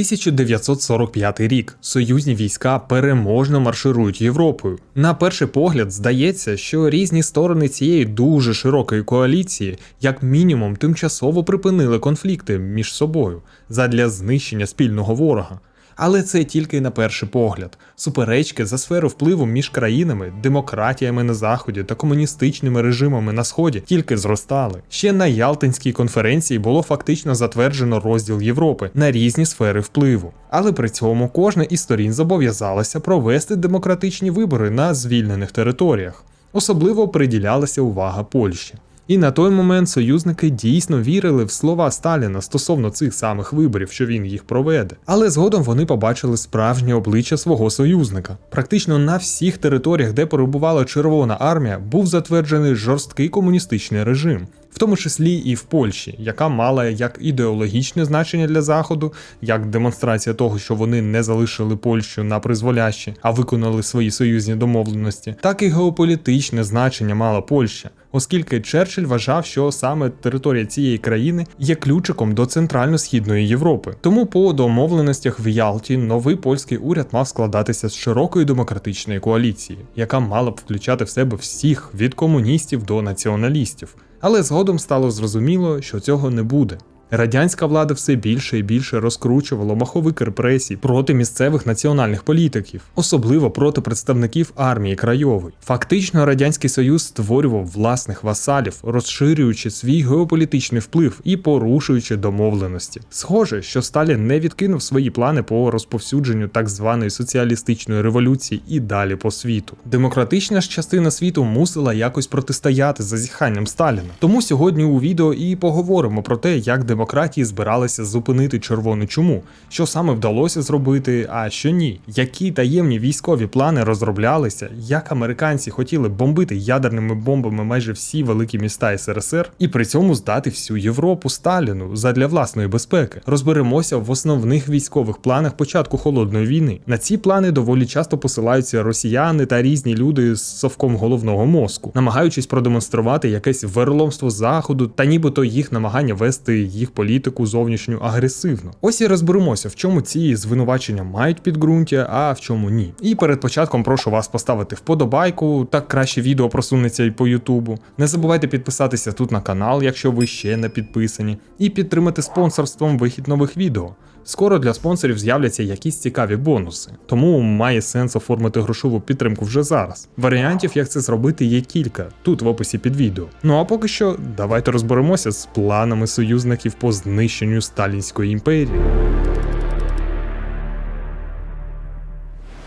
1945 рік союзні війська переможно марширують Європою. На перший погляд здається, що різні сторони цієї дуже широкої коаліції, як мінімум, тимчасово припинили конфлікти між собою задля знищення спільного ворога. Але це тільки на перший погляд. Суперечки за сферу впливу між країнами, демократіями на заході та комуністичними режимами на сході тільки зростали. Ще на Ялтинській конференції було фактично затверджено розділ Європи на різні сфери впливу. Але при цьому кожна із сторін зобов'язалася провести демократичні вибори на звільнених територіях. Особливо приділялася увага Польщі. І на той момент союзники дійсно вірили в слова Сталіна стосовно цих самих виборів, що він їх проведе. Але згодом вони побачили справжнє обличчя свого союзника. Практично на всіх територіях, де перебувала Червона армія, був затверджений жорсткий комуністичний режим. В тому числі і в Польщі, яка мала як ідеологічне значення для заходу, як демонстрація того, що вони не залишили Польщу на призволяще, а виконали свої союзні домовленості, так і геополітичне значення мала Польща оскільки Черчилль вважав, що саме територія цієї країни є ключиком до центрально-східної Європи. Тому по домовленостях в Ялті новий польський уряд мав складатися з широкої демократичної коаліції, яка мала б включати в себе всіх від комуністів до націоналістів. Але згодом стало зрозуміло, що цього не буде. Радянська влада все більше і більше розкручувала маховик репресій проти місцевих національних політиків, особливо проти представників армії Крайової. Фактично, радянський союз створював власних васалів, розширюючи свій геополітичний вплив і порушуючи домовленості. Схоже, що Сталін не відкинув свої плани по розповсюдженню так званої соціалістичної революції і далі по світу. Демократична ж частина світу мусила якось протистояти зазіханням Сталіна. Тому сьогодні у відео і поговоримо про те, як демократія демократії збиралися зупинити червону чуму, що саме вдалося зробити, а що ні. Які таємні військові плани розроблялися, як американці хотіли бомбити ядерними бомбами майже всі великі міста СРСР, і при цьому здати всю Європу Сталіну задля власної безпеки. Розберемося в основних військових планах початку холодної війни. На ці плани доволі часто посилаються росіяни та різні люди з совком головного мозку, намагаючись продемонструвати якесь верломство заходу та нібито їх намагання вести їх їх політику зовнішню агресивно. Ось і розберемося, в чому ці звинувачення мають підґрунтя, а в чому ні. І перед початком прошу вас поставити вподобайку, так краще відео просунеться і по Ютубу. Не забувайте підписатися тут на канал, якщо ви ще не підписані, і підтримати спонсорством вихід нових відео. Скоро для спонсорів з'являться якісь цікаві бонуси, тому має сенс оформити грошову підтримку вже зараз. Варіантів, як це зробити, є кілька тут в описі під відео. Ну а поки що, давайте розберемося з планами союзників по знищенню Сталінської імперії.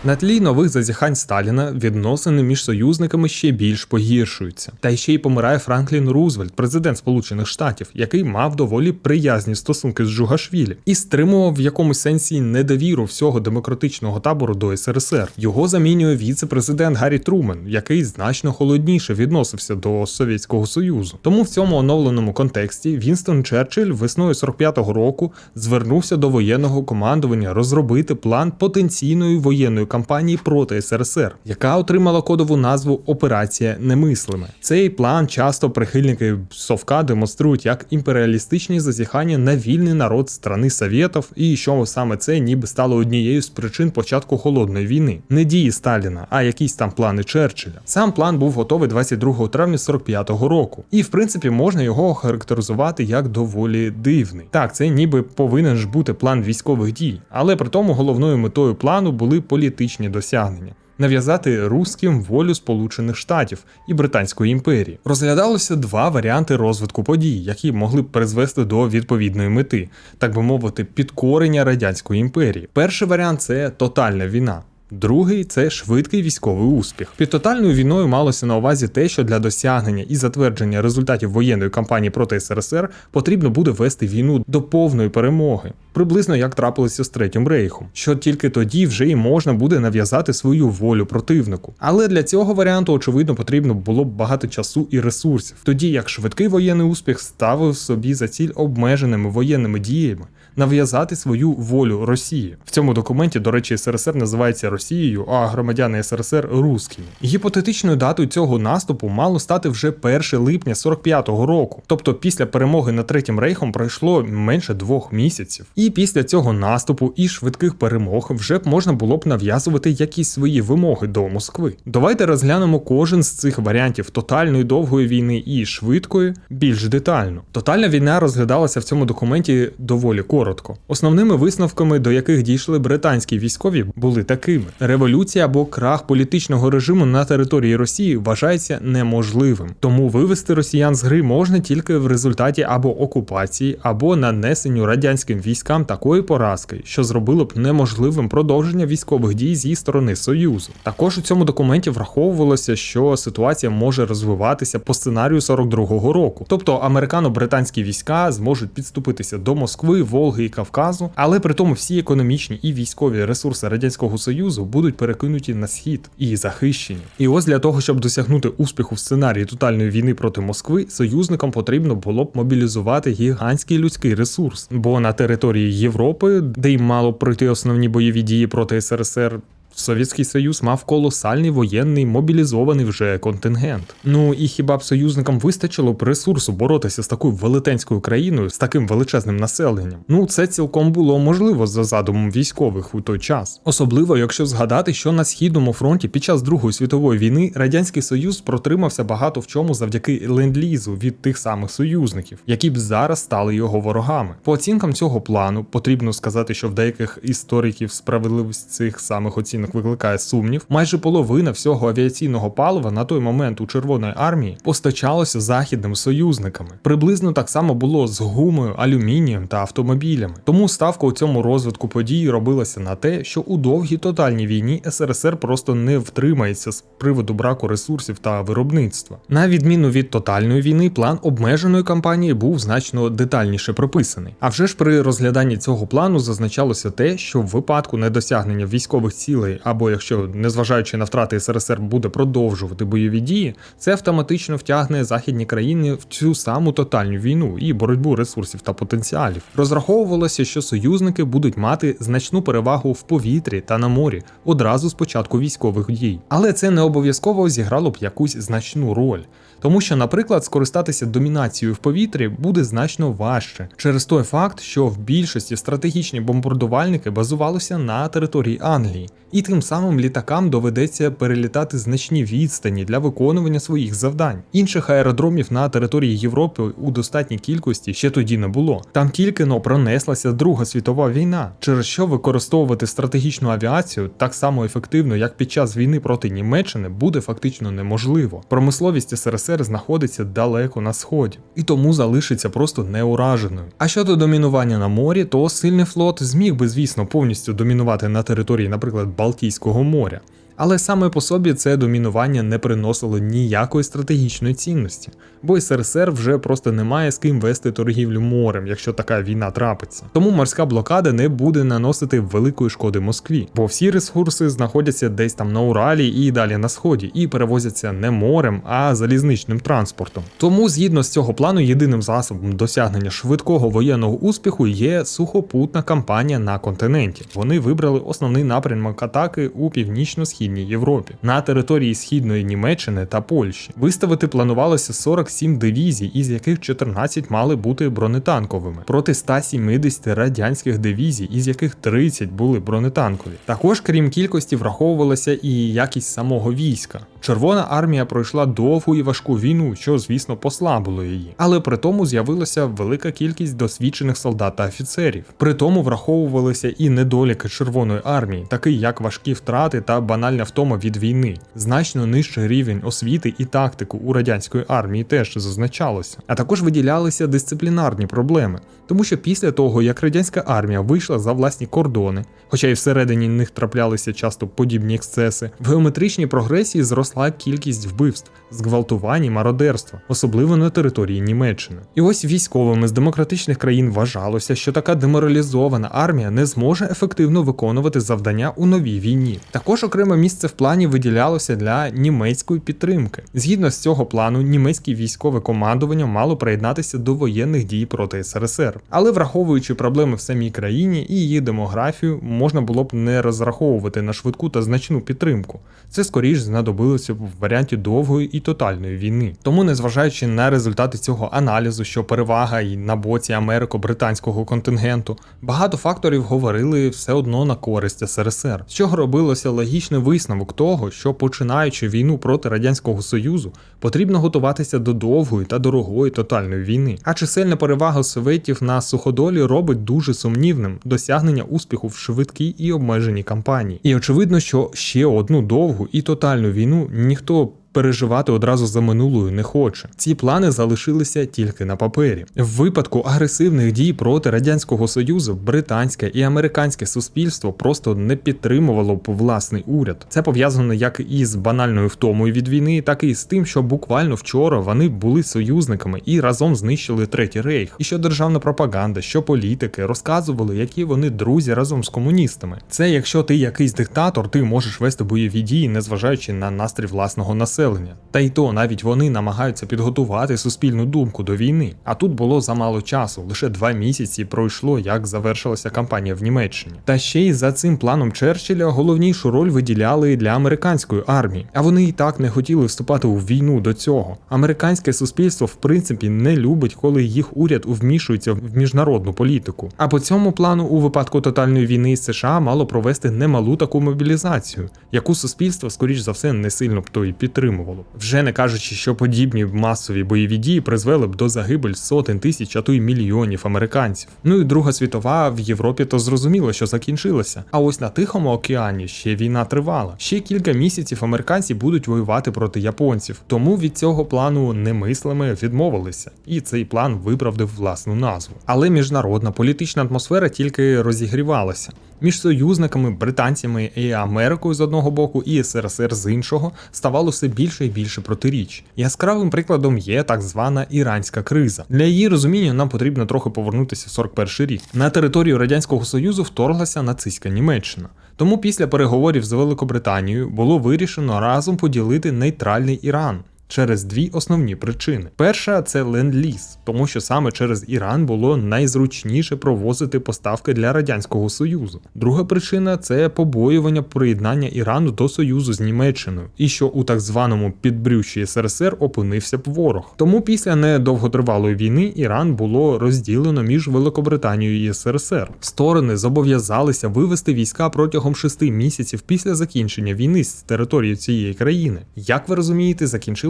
На тлі нових зазіхань Сталіна відносини між союзниками ще більш погіршуються. Та ще й помирає Франклін Рузвельт, президент Сполучених Штатів, який мав доволі приязні стосунки з Джугашвілі і стримував в якомусь сенсі недовіру всього демократичного табору до СРСР. Його замінює віце-президент Гаррі Трумен, який значно холодніше відносився до Совєтського Союзу. Тому в цьому оновленому контексті Вінстон Черчилль весною 45-го року звернувся до воєнного командування розробити план потенційної воєнної кампанії проти СРСР, яка отримала кодову назву Операція Немислиме. Цей план часто прихильники Совка демонструють як імперіалістичні зазіхання на вільний народ страни Совєтів, і що саме це ніби стало однією з причин початку холодної війни, не дії Сталіна, а якісь там плани Черчилля. Сам план був готовий 22 травня 45-го року, і в принципі можна його охарактеризувати як доволі дивний. Так, це ніби повинен ж бути план військових дій, але при тому головною метою плану були політичні політичні досягнення. Нав'язати русським волю Сполучених Штатів і Британської імперії розглядалося два варіанти розвитку подій, які могли б призвести до відповідної мети, так би мовити, підкорення радянської імперії. Перший варіант це тотальна війна. Другий це швидкий військовий успіх. Під тотальною війною малося на увазі те, що для досягнення і затвердження результатів воєнної кампанії проти СРСР потрібно буде вести війну до повної перемоги, приблизно як трапилося з третім рейхом, що тільки тоді вже й можна буде нав'язати свою волю противнику. Але для цього варіанту, очевидно, потрібно було б багато часу і ресурсів, тоді як швидкий воєнний успіх ставив собі за ціль обмеженими воєнними діями нав'язати свою волю Росії. В цьому документі, до речі, СРСР називається Росією, а громадяни СРСР русскими. Гіпотетичною датою цього наступу мало стати вже 1 липня 45-го року. Тобто після перемоги над Третім рейхом пройшло менше двох місяців. І після цього наступу і швидких перемог вже б можна було б нав'язувати якісь свої вимоги до Москви. Давайте розглянемо кожен з цих варіантів тотальної довгої війни і швидкої більш детально. Тотальна війна розглядалася в цьому документі доволі коротко. Основними висновками, до яких дійшли британські військові, були такими: революція або крах політичного режиму на території Росії вважається неможливим. Тому вивести росіян з гри можна тільки в результаті або окупації, або нанесенню радянським військам такої поразки, що зробило б неможливим продовження військових дій зі сторони Союзу. Також у цьому документі враховувалося, що ситуація може розвиватися по сценарію 42-го року, тобто американо-британські війська зможуть підступитися до Москви, Волги і Кавказу, але при тому всі економічні і військові ресурси радянського союзу будуть перекинуті на схід і захищені. І ось для того, щоб досягнути успіху в сценарії тотальної війни проти Москви, союзникам потрібно було б мобілізувати гігантський людський ресурс, бо на території Європи, де й мало пройти основні бойові дії проти СРСР. Совєтський Союз мав колосальний воєнний мобілізований вже контингент. Ну і хіба б союзникам вистачило б ресурсу боротися з такою велетенською країною, з таким величезним населенням? Ну це цілком було можливо за задумом військових у той час, особливо якщо згадати, що на східному фронті під час Другої світової війни радянський союз протримався багато в чому завдяки ленд-лізу від тих самих союзників, які б зараз стали його ворогами. По оцінкам цього плану потрібно сказати, що в деяких істориків справедливість цих самих оцінок викликає сумнів. Майже половина всього авіаційного палива на той момент у Червоної армії постачалося західними союзниками. Приблизно так само було з гумою, алюмінієм та автомобілями. Тому ставка у цьому розвитку подій робилася на те, що у довгій тотальній війні СРСР просто не втримається з приводу браку ресурсів та виробництва. На відміну від тотальної війни, план обмеженої кампанії був значно детальніше прописаний. А вже ж при розгляданні цього плану зазначалося те, що в випадку недосягнення військових цілей або якщо, незважаючи на втрати СРСР, буде продовжувати бойові дії, це автоматично втягне західні країни в цю саму тотальну війну і боротьбу ресурсів та потенціалів. Розраховувалося, що союзники будуть мати значну перевагу в повітрі та на морі одразу з початку військових дій. Але це не обов'язково зіграло б якусь значну роль. Тому що, наприклад, скористатися домінацією в повітрі буде значно важче через той факт, що в більшості стратегічні бомбардувальники базувалися на території Англії, і тим самим літакам доведеться перелітати значні відстані для виконування своїх завдань. Інших аеродромів на території Європи у достатній кількості ще тоді не було. Там тільки но пронеслася Друга світова війна, через що використовувати стратегічну авіацію так само ефективно, як під час війни проти Німеччини, буде фактично неможливо. Промисловість СРСР знаходиться далеко на сході, і тому залишиться просто неураженою. А щодо домінування на морі, то сильний флот зміг би, звісно, повністю домінувати на території, наприклад, Балтійського моря. Але саме по собі це домінування не приносило ніякої стратегічної цінності, бо СРСР вже просто не має з ким вести торгівлю морем, якщо така війна трапиться. Тому морська блокада не буде наносити великої шкоди Москві, бо всі ресурси знаходяться десь там на Уралі і далі на сході, і перевозяться не морем, а залізничним транспортом. Тому, згідно з цього плану, єдиним засобом досягнення швидкого воєнного успіху є сухопутна кампанія на континенті. Вони вибрали основний напрямок атаки у північно-східній Східній Європі на території східної Німеччини та Польщі. Виставити планувалося 47 дивізій, із яких 14 мали бути бронетанковими, проти 170 радянських дивізій, із яких 30 були бронетанкові. Також, крім кількості, враховувалася і якість самого війська. Червона армія пройшла довгу і важку війну, що, звісно, послабило її, але при тому з'явилася велика кількість досвідчених солдат та офіцерів. При тому враховувалися і недоліки Червоної армії, такі як важкі втрати та банальна втома від війни. Значно нижчий рівень освіти і тактику у радянської армії теж зазначалося. А також виділялися дисциплінарні проблеми, тому що після того, як радянська армія вийшла за власні кордони, хоча й всередині них траплялися часто подібні ексцеси, в геометричній прогресії зросла кількість вбивств, зґвалтувань і мародерства, особливо на території Німеччини. І ось військовими з демократичних країн вважалося, що така деморалізована армія не зможе ефективно виконувати завдання у новій війні. Також окремо місце в плані виділялося для німецької підтримки. Згідно з цього плану, німецьке військове командування мало приєднатися до воєнних дій проти СРСР. Але враховуючи проблеми в самій країні і її демографію, можна було б не розраховувати на швидку та значну підтримку. Це скоріш знадобилося б в варіанті довгої і тотальної війни. Тому, незважаючи на результати цього аналізу, що перевага і на боці америко-британського контингенту, багато факторів говорили все одно на користь СРСР, з чого робилося логічний висновок того, що починаючи війну проти радянського союзу, потрібно готуватися до довгої та дорогої тотальної війни. А чисельна перевага советів на суходолі робить дуже сумнівним досягнення успіху в швидкій і обмеженій кампанії. І очевидно, що ще одну довгу і тотальну війну ніхто переживати одразу за минулою не хоче. Ці плани залишилися тільки на папері. В випадку агресивних дій проти радянського союзу британське і американське суспільство просто не підтримувало б власний уряд. Це пов'язано як із банальною втомою від війни, так і з тим, що буквально вчора вони були союзниками і разом знищили третій рейх. І що державна пропаганда, що політики розказували, які вони друзі разом з комуністами. Це якщо ти якийсь диктатор, ти можеш вести бойові дії, незважаючи на настрій власного населення населення. Та й то навіть вони намагаються підготувати суспільну думку до війни. А тут було замало часу, лише два місяці пройшло, як завершилася кампанія в Німеччині. Та ще й за цим планом Черчилля головнішу роль виділяли для американської армії, а вони і так не хотіли вступати у війну до цього. Американське суспільство, в принципі, не любить, коли їх уряд вмішується в міжнародну політику. А по цьому плану, у випадку тотальної війни США мало провести немалу таку мобілізацію, яку суспільство, скоріш за все, не сильно б то і підтримує підтримувало. Вже не кажучи, що подібні масові бойові дії призвели б до загибель сотень тисяч, а то й мільйонів американців. Ну і Друга світова в Європі то зрозуміло, що закінчилася. А ось на Тихому океані ще війна тривала. Ще кілька місяців американці будуть воювати проти японців, тому від цього плану немислими відмовилися, і цей план виправдав власну назву. Але міжнародна політична атмосфера тільки розігрівалася між союзниками, британцями і Америкою з одного боку, і СРСР з іншого ставало все більше і більше протиріч. Яскравим прикладом є так звана іранська криза. Для її розуміння нам потрібно трохи повернутися в 41 рік. На територію радянського союзу вторглася нацистська Німеччина. Тому після переговорів з Великобританією було вирішено разом поділити нейтральний Іран через дві основні причини. Перша це ленд-ліз, тому що саме через Іран було найзручніше провозити поставки для радянського союзу. Друга причина це побоювання приєднання Ірану до союзу з Німеччиною, і що у так званому підбрющі СРСР опинився б ворог. Тому після недовготривалої війни Іран було розділено між Великобританією і СРСР. Сторони зобов'язалися вивести війська протягом шести місяців після закінчення війни з території цієї країни. Як ви розумієте,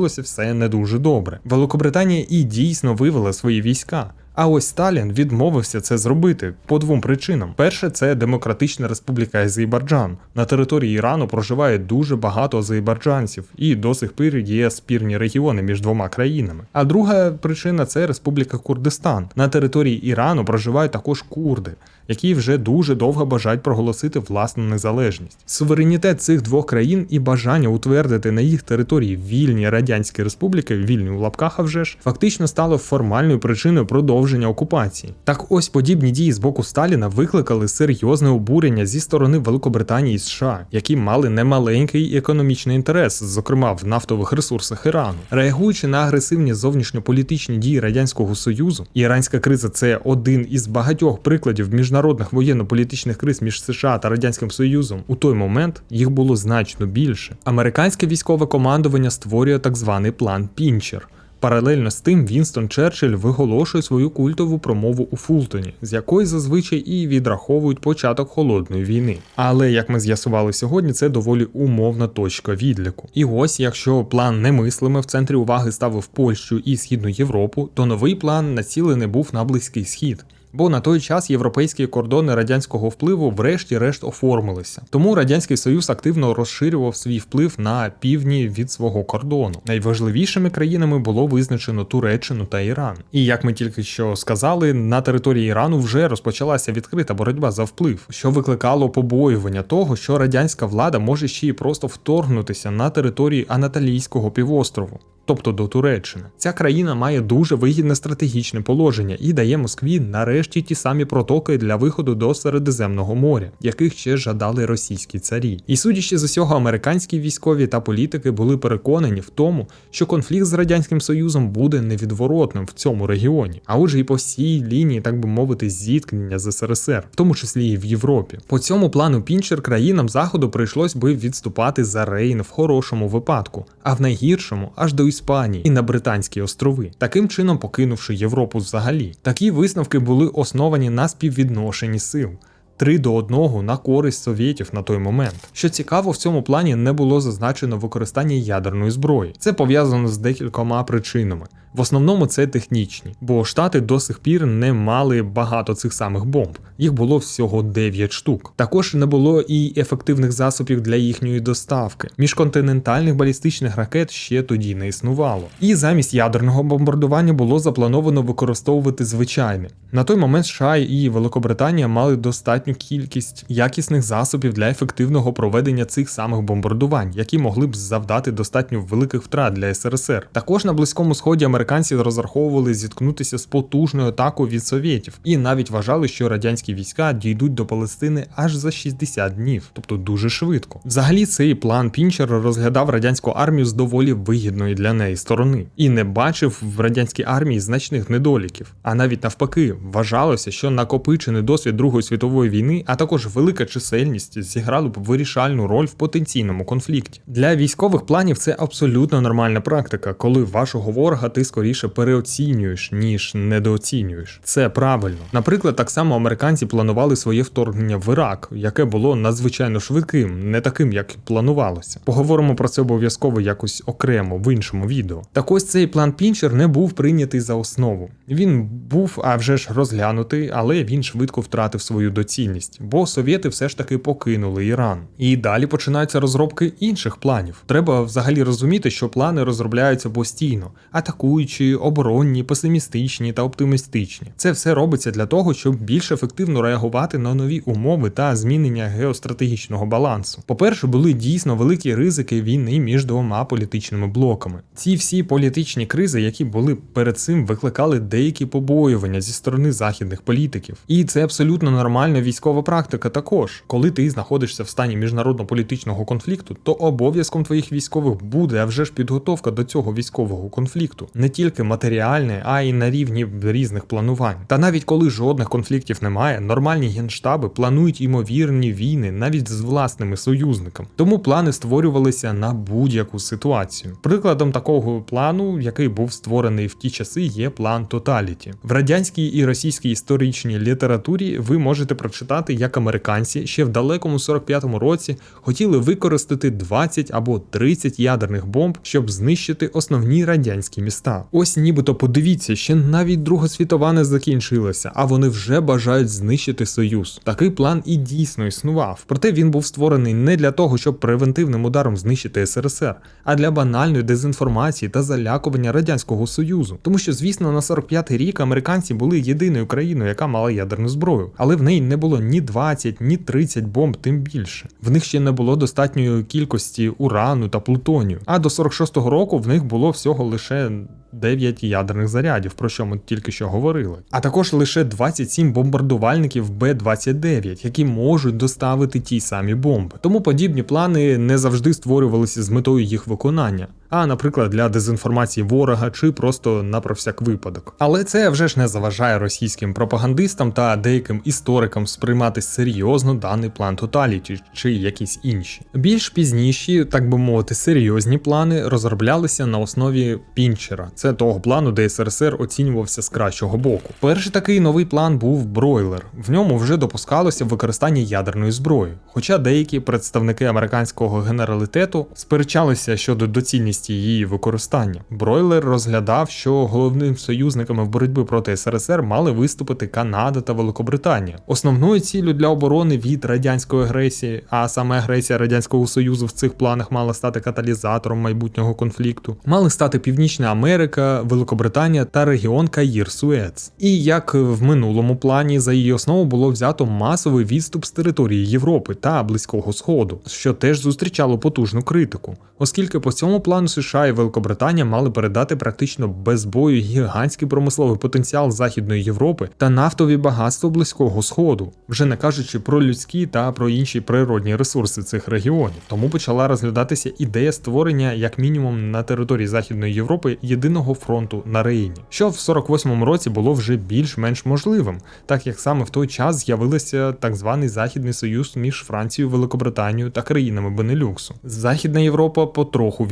закінчилося все не дуже добре. Великобританія і дійсно вивела свої війська. А ось Сталін відмовився це зробити по двом причинам: перше, це Демократична Республіка Азербайджан. На території Ірану проживає дуже багато азербайджанців, і до сих пір є спірні регіони між двома країнами. А друга причина це Республіка Курдистан. На території Ірану проживають також курди які вже дуже довго бажають проголосити власну незалежність. Суверенітет цих двох країн і бажання утвердити на їх території вільні радянські республіки, вільні у лапках, а вже ж, фактично стало формальною причиною продовження окупації. Так ось подібні дії з боку Сталіна викликали серйозне обурення зі сторони Великобританії і США, які мали немаленький економічний інтерес, зокрема в нафтових ресурсах Ірану. Реагуючи на агресивні зовнішньополітичні дії радянського союзу, іранська криза це один із багатьох прикладів між міжнародних воєнно-політичних криз між США та Радянським Союзом у той момент їх було значно більше. Американське військове командування створює так званий план Пінчер. Паралельно з тим Вінстон Черчилль виголошує свою культову промову у Фултоні, з якої зазвичай і відраховують початок холодної війни. Але як ми з'ясували сьогодні, це доволі умовна точка відліку. І ось, якщо план немислими в центрі уваги ставив Польщу і Східну Європу, то новий план націлений був на близький схід бо на той час європейські кордони радянського впливу врешті-решт оформилися. Тому радянський союз активно розширював свій вплив на півдні від свого кордону. Найважливішими країнами було визначено Туреччину та Іран. І як ми тільки що сказали, на території Ірану вже розпочалася відкрита боротьба за вплив, що викликало побоювання того, що радянська влада може ще й просто вторгнутися на території Анатолійського півострову. Тобто до Туреччини. Ця країна має дуже вигідне стратегічне положення і дає Москві нарешті ті самі протоки для виходу до Середземного моря, яких ще жадали російські царі. І судячи з усього, американські військові та політики були переконані в тому, що конфлікт з радянським союзом буде невідворотним в цьому регіоні, а отже, і по всій лінії, так би мовити, зіткнення з СРСР, в тому числі і в Європі. По цьому плану Пінчер країнам заходу прийшлось би відступати за Рейн в хорошому випадку, а в найгіршому аж до Іспанії і на Британські острови, таким чином покинувши Європу взагалі. Такі висновки були основані на співвідношенні сил. 3 до 1 на користь совєтів на той момент. Що цікаво, в цьому плані не було зазначено використання ядерної зброї. Це пов'язано з декількома причинами. В основному це технічні, бо штати до сих пір не мали багато цих самих бомб. Їх було всього 9 штук. Також не було і ефективних засобів для їхньої доставки. Міжконтинентальних балістичних ракет ще тоді не існувало. І замість ядерного бомбардування було заплановано використовувати звичайне. На той момент США і Великобританія мали достатню кількість якісних засобів для ефективного проведення цих самих бомбардувань, які могли б завдати достатньо великих втрат для СРСР. Також на близькому сході американці розраховували зіткнутися з потужною атакою від совєтів, і навіть вважали, що радянські війська дійдуть до Палестини аж за 60 днів, тобто дуже швидко. Взагалі, цей план Пінчера розглядав радянську армію з доволі вигідної для неї сторони і не бачив в радянській армії значних недоліків. А навіть навпаки, вважалося, що накопичений досвід Другої світової війни, а також велика чисельність зіграли б вирішальну роль в потенційному конфлікті. Для військових планів це абсолютно нормальна практика, коли вашого ворога ти скоріше переоцінюєш, ніж недооцінюєш. Це правильно. Наприклад, так само американці планували своє вторгнення в Ірак, яке було надзвичайно швидким, не таким, як планувалося. Поговоримо про це обов'язково якось окремо в іншому відео. Так ось цей план Пінчер не був прийнятий за основу. Він був, а вже ж розглянутий, але він швидко втратив свою доцільність, бо совєти все ж таки покинули Іран. І далі починаються розробки інших планів. Треба взагалі розуміти, що плани розробляються постійно, атакуючі, оборонні, песимістичні та оптимістичні. Це все робиться для того, щоб більш ефективно реагувати на нові умови та змінення геостратегічного балансу. По-перше, були дійсно великі ризики війни між двома політичними блоками. Ці всі політичні кризи, які були перед цим, викликали деякі побоювання зі сторони західних політиків. І це абсолютно нормальна військова практика також. Коли ти знаходишся в стані міжнародно-політичного конфлікту, то обов'язком твоїх військових буде, а вже ж підготовка до цього військового конфлікту, не тільки матеріальне, а й на рівні різних планувань. Та навіть коли жодних конфліктів немає, нормальні генштаби планують імовірні війни навіть з власними союзниками. Тому плани створювалися на будь-яку ситуацію. Прикладом такого плану, який був створений в ті часи, є план Тоталіті. В радянській і російській історичній літературі ви можете прочитати, як американці ще в далекому 45-му році хотіли використати 20 або 30 ядерних бомб, щоб знищити основні радянські міста. Ось нібито подивіться, ще навіть Друга світова не закінчилася, а вони вже бажають знищити союз. Такий план і дійсно існував. Проте він був створений не для того, щоб превентивним ударом знищити СРСР, а для банальної дезінформації та залякування радянського союзу. Тому що, звісно, на 45-й рік американці були єдиною країною, яка мала ядерну зброю, але в неї не було ні 20, ні 30 бомб, тим більше. В них ще не було достатньої кількості урану та плутонію. А до 46-го року в них було всього лише 9 ядерних зарядів, про що ми тільки що говорили. А також лише 27 бомбардувальників Б-29, які можуть доставити ті самі бомби. Тому подібні плани не завжди створювалися з метою їх виконання. А, наприклад, для дезінформації ворога чи просто на про всяк випадок. Але це вже ж не заважає російським пропагандистам та деяким історикам сприймати серйозно даний план Тоталіті чи якісь інші. Більш пізніші, так би мовити, серйозні плани розроблялися на основі Пінчера. Це того плану, де СРСР оцінювався з кращого боку. Перший такий новий план був Бройлер. В ньому вже допускалося використання ядерної зброї. Хоча деякі представники американського генералітету сперечалися щодо доцільності її використання. Бройлер розглядав, що головним союзниками в боротьбі проти СРСР мали виступити Канада та Великобританія. Основною ціллю для оборони від радянської агресії, а саме агресія радянського союзу в цих планах мала стати каталізатором майбутнього конфлікту, мали стати Північна Америка, Великобританія та регіон Каїр Суец. І як в минулому плані за її основу було взято масовий відступ з території Європи та Близького Сходу, що теж зустрічало потужну критику, оскільки по цьому плану США і Великобританія мали передати практично без бою гігантський промисловий потенціал Західної Європи та нафтові багатства Близького Сходу, вже не кажучи про людські та про інші природні ресурси цих регіонів. Тому почала розглядатися ідея створення, як мінімум, на території Західної Європи єдиного фронту на Рейні, що в 48-му році було вже більш-менш можливим, так як саме в той час з'явилися так званий Західний Союз між Францією, Великобританією та країнами Бенелюксу. Західна Європа потроху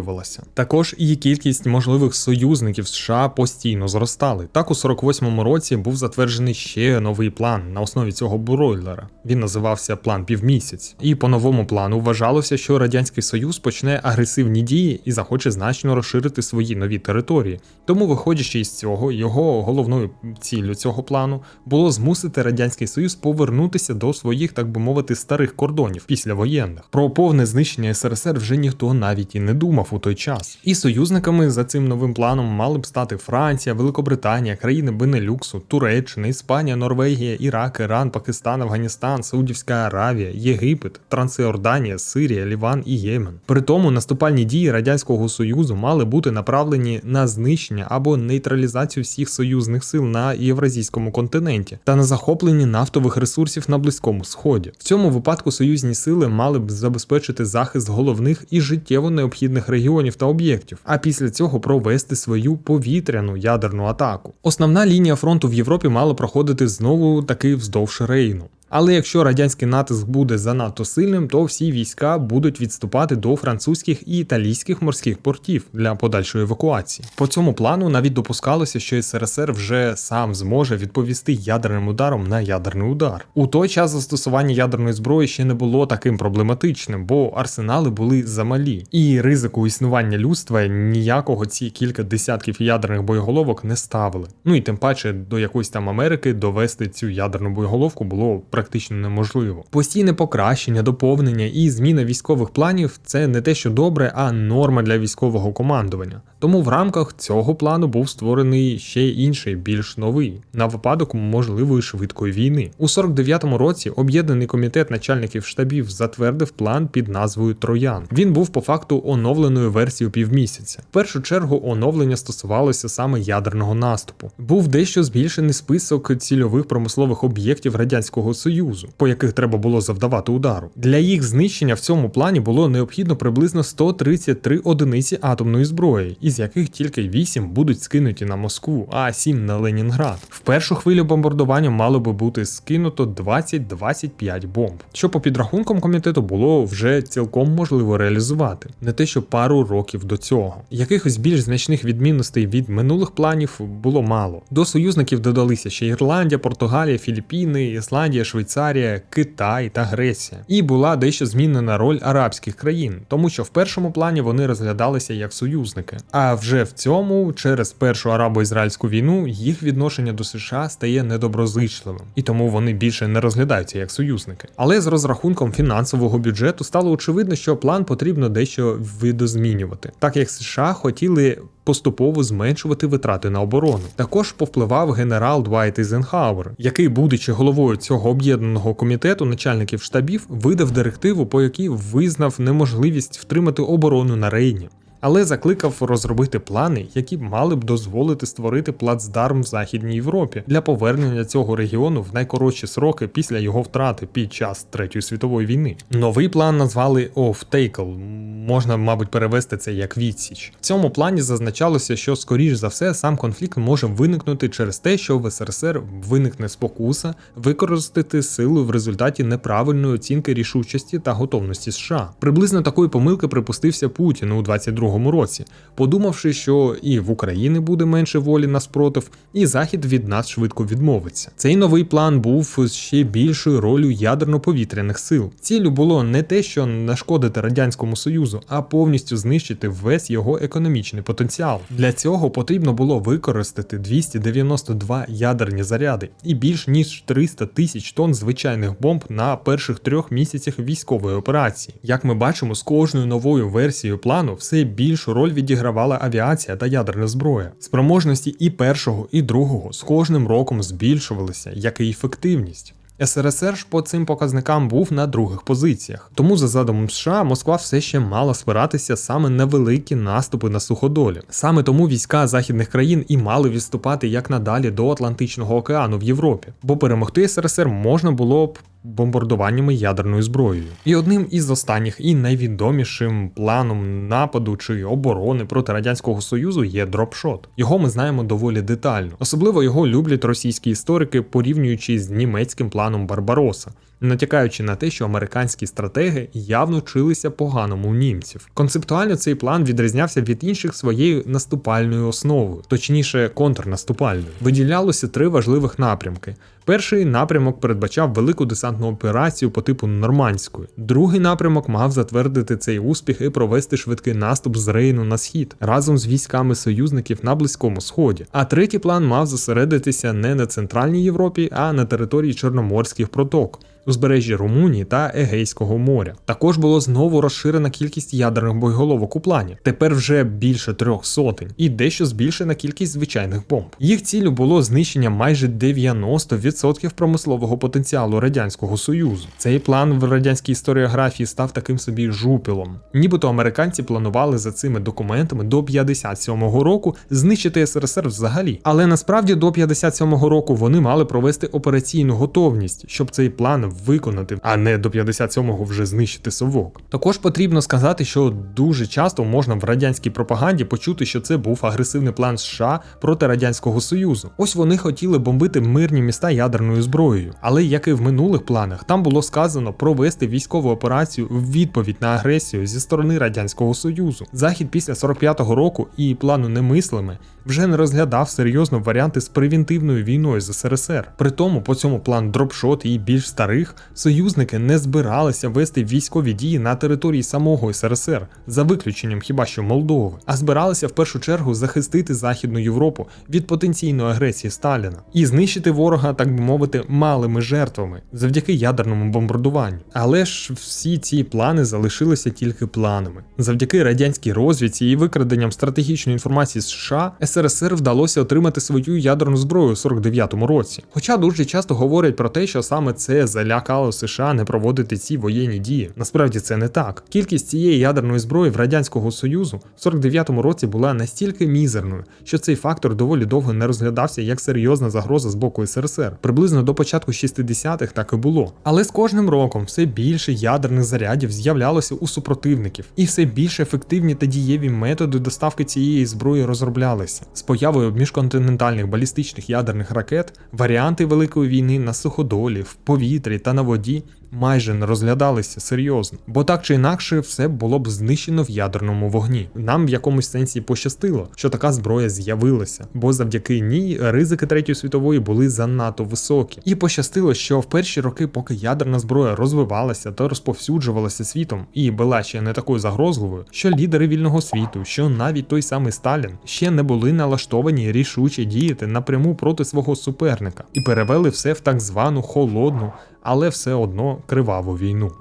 відновлювалася. Також і кількість можливих союзників США постійно зростали. Так, у 48-му році був затверджений ще новий план на основі цього бройлера. Він називався План Півмісяць. І по новому плану вважалося, що Радянський Союз почне агресивні дії і захоче значно розширити свої нові території. Тому, виходячи із цього, його головною ціллю цього плану було змусити Радянський Союз повернутися до своїх, так би мовити, старих кордонів післявоєнних. Про повне знищення СРСР вже ніхто навіть і не думав у той час. І союзниками за цим новим планом мали б стати Франція, Великобританія, країни Бенелюксу, Туреччина, Іспанія, Норвегія, Ірак, Іран, Пакистан, Афганістан, Саудівська Аравія, Єгипет, Трансіорданія, Сирія, Ліван і Ємен. При тому наступальні дії Радянського Союзу мали бути направлені на знищення або нейтралізацію всіх союзних сил на євразійському континенті та на захоплення нафтових ресурсів на Близькому Сході. В цьому випадку союзні сили мали б забезпечити захист головних і життєво необхідних регіонів та об'єктів, а після цього провести свою повітряну ядерну атаку. Основна лінія фронту в Європі мала проходити знову таки вздовж Рейну. Але якщо радянський натиск буде занадто сильним, то всі війська будуть відступати до французьких і італійських морських портів для подальшої евакуації. По цьому плану навіть допускалося, що СРСР вже сам зможе відповісти ядерним ударом на ядерний удар. У той час застосування ядерної зброї ще не було таким проблематичним, бо арсенали були замалі, і ризику існування людства ніякого ці кілька десятків ядерних боєголовок не ставили. Ну і тим паче до якоїсь там Америки довести цю ядерну боєголовку було практично неможливо. Постійне покращення, доповнення і зміна військових планів це не те, що добре, а норма для військового командування. Тому в рамках цього плану був створений ще інший, більш новий, на випадок можливої швидкої війни. У 49-му році об'єднаний комітет начальників штабів затвердив план під назвою Троян. Він був по факту оновленою версією півмісяця. В першу чергу оновлення стосувалося саме ядерного наступу. Був дещо збільшений список цільових промислових об'єктів радянського союзу, по яких треба було завдавати удару. Для їх знищення в цьому плані було необхідно приблизно 133 одиниці атомної зброї, із яких тільки 8 будуть скинуті на Москву, а 7 на Ленінград. В першу хвилю бомбардування мало би бути скинуто 20-25 бомб, що по підрахункам комітету було вже цілком можливо реалізувати, не те, що пару років до цього. Якихось більш значних відмінностей від минулих планів було мало. До союзників додалися ще Ірландія, Португалія, Філіппіни, Ісландія, Швейцарія, Китай та Греція. І була дещо змінена роль арабських країн, тому що в першому плані вони розглядалися як союзники. А вже в цьому, через першу арабо-ізраїльську війну, їх відношення до США стає недоброзичливим, і тому вони більше не розглядаються як союзники. Але з розрахунком фінансового бюджету стало очевидно, що план потрібно дещо видозмінювати, так як США хотіли. Поступово зменшувати витрати на оборону. Також повпливав генерал Двайт Ізенхауер, який, будучи головою цього об'єднаного комітету начальників штабів, видав директиву, по якій визнав неможливість втримати оборону на Рейні. Але закликав розробити плани, які мали б дозволити створити плацдарм в Західній Європі для повернення цього регіону в найкоротші сроки після його втрати під час Третьої світової війни. Новий план назвали Off-Tackle, можна, мабуть, перевести це як відсіч. В цьому плані зазначалося, що скоріш за все сам конфлікт може виникнути через те, що в СРСР виникне спокуса використати силу в результаті неправильної оцінки рішучості та готовності США. Приблизно такої помилки припустився Путін у 22 році, подумавши, що і в Україні буде менше волі на спротив, і Захід від нас швидко відмовиться. Цей новий план був ще більшою ролью ядерно-повітряних сил. Ціллю було не те, що нашкодити радянському союзу, а повністю знищити весь його економічний потенціал. Для цього потрібно було використати 292 ядерні заряди і більш ніж 300 тисяч тонн звичайних бомб на перших трьох місяцях військової операції. Як ми бачимо, з кожною новою версією плану все більшу роль відігравала авіація та ядерна зброя. Спроможності і першого, і другого з кожним роком збільшувалися, як і ефективність. СРСР ж по цим показникам був на других позиціях. Тому за задумом США Москва все ще мала спиратися саме на великі наступи на суходолі. Саме тому війська західних країн і мали відступати як надалі до Атлантичного океану в Європі, бо перемогти СРСР можна було б. Бомбардуваннями ядерною зброєю, і одним із останніх і найвідомішим планом нападу чи оборони проти радянського союзу є дропшот. Його ми знаємо доволі детально. Особливо його люблять російські історики, порівнюючи з німецьким планом Барбароса. Натякаючи на те, що американські стратеги явно вчилися поганому у німців. Концептуально цей план відрізнявся від інших своєю наступальною основою, точніше контрнаступальною. Виділялося три важливих напрямки. Перший напрямок передбачав велику десантну операцію по типу нормандської. Другий напрямок мав затвердити цей успіх і провести швидкий наступ з Рейну на схід разом з військами союзників на Близькому Сході. А третій план мав зосередитися не на центральній Європі, а на території Чорноморських проток. Узбережжі Румунії та Егейського моря. Також було знову розширена кількість ядерних боєголовок у плані. Тепер вже більше трьох сотень, і дещо збільшена кількість звичайних бомб. Їх ціллю було знищення майже 90% промислового потенціалу радянського союзу. Цей план в радянській історіографії став таким собі жупілом. Нібито американці планували за цими документами до 57-го року знищити СРСР взагалі. Але насправді до 57-го року вони мали провести операційну готовність, щоб цей план виконати, а не до 57-го вже знищити совок. Також потрібно сказати, що дуже часто можна в радянській пропаганді почути, що це був агресивний план США проти радянського союзу. Ось вони хотіли бомбити мирні міста ядерною зброєю. Але як і в минулих планах, там було сказано провести військову операцію в відповідь на агресію зі сторони радянського союзу. Захід після 45-го року і плану немислими вже не розглядав серйозно варіанти з превентивною війною з СРСР. При тому по цьому план дропшот і більш старих союзники не збиралися вести військові дії на території самого СРСР, за виключенням хіба що Молдови, а збиралися в першу чергу захистити Західну Європу від потенційної агресії Сталіна і знищити ворога, так би мовити, малими жертвами завдяки ядерному бомбардуванню. Але ж всі ці плани залишилися тільки планами. Завдяки радянській розвідці і викраденням стратегічної інформації США СРСР вдалося отримати свою ядерну зброю у 49-му році. Хоча дуже часто говорять про те, що саме це залякало США не проводити ці воєнні дії. Насправді це не так. Кількість цієї ядерної зброї в радянського союзу в 49-му році була настільки мізерною, що цей фактор доволі довго не розглядався як серйозна загроза з боку СРСР. Приблизно до початку 60-х так і було. Але з кожним роком все більше ядерних зарядів з'являлося у супротивників, і все більш ефективні та дієві методи доставки цієї зброї розроблялися. З появою міжконтинентальних балістичних ядерних ракет варіанти Великої війни на суходолі, в повітрі та на воді майже не розглядалися серйозно, бо так чи інакше все було б знищено в ядерному вогні. Нам в якомусь сенсі пощастило, що така зброя з'явилася, бо завдяки ній ризики третьої світової були занадто високі. І пощастило, що в перші роки, поки ядерна зброя розвивалася та розповсюджувалася світом і була ще не такою загрозливою, що лідери вільного світу, що навіть той самий Сталін ще не були налаштовані рішуче діяти напряму проти свого суперника і перевели все в так звану холодну, але все одно криваву війну.